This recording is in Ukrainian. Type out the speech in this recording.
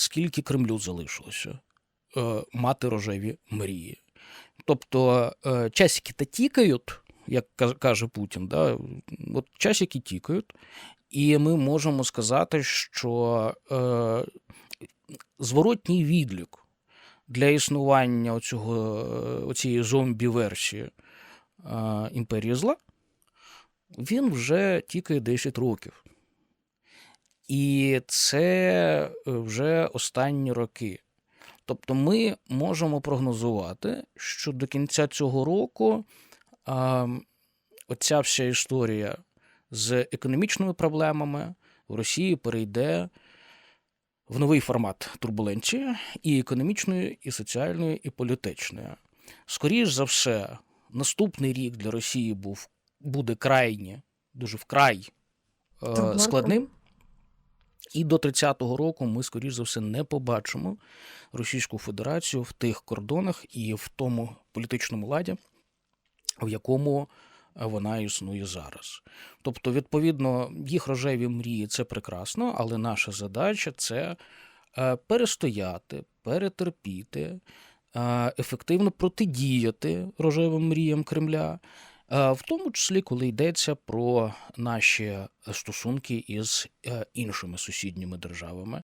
скільки Кремлю залишилося е, мати рожеві мрії. Тобто е, часики та тікають, як каже Путін, да? от часики тікають, і ми можемо сказати, що е, зворотній відлік для існування оцього, оцієї зомбі-версії імперії зла, він вже тікає 10 років. І це е, вже останні роки. Тобто ми можемо прогнозувати, що до кінця цього року а, оця вся історія з економічними проблемами в Росії перейде в новий формат турбуленції і економічної, і соціальної, і політичної. Скоріш за все, наступний рік для Росії був, буде крайні, дуже вкрай е, складним. І до 30-го року ми, скоріш за все, не побачимо Російську Федерацію в тих кордонах і в тому політичному ладі, в якому е, вона існує зараз. Тобто, відповідно, їх рожеві мрії це прекрасно, але наша задача це е, перестояти, перетерпіти, е, ефективно протидіяти рожевим мріям Кремля. Е, В тому числі, коли йдеться про наші стосунки із е, іншими сусідніми державами.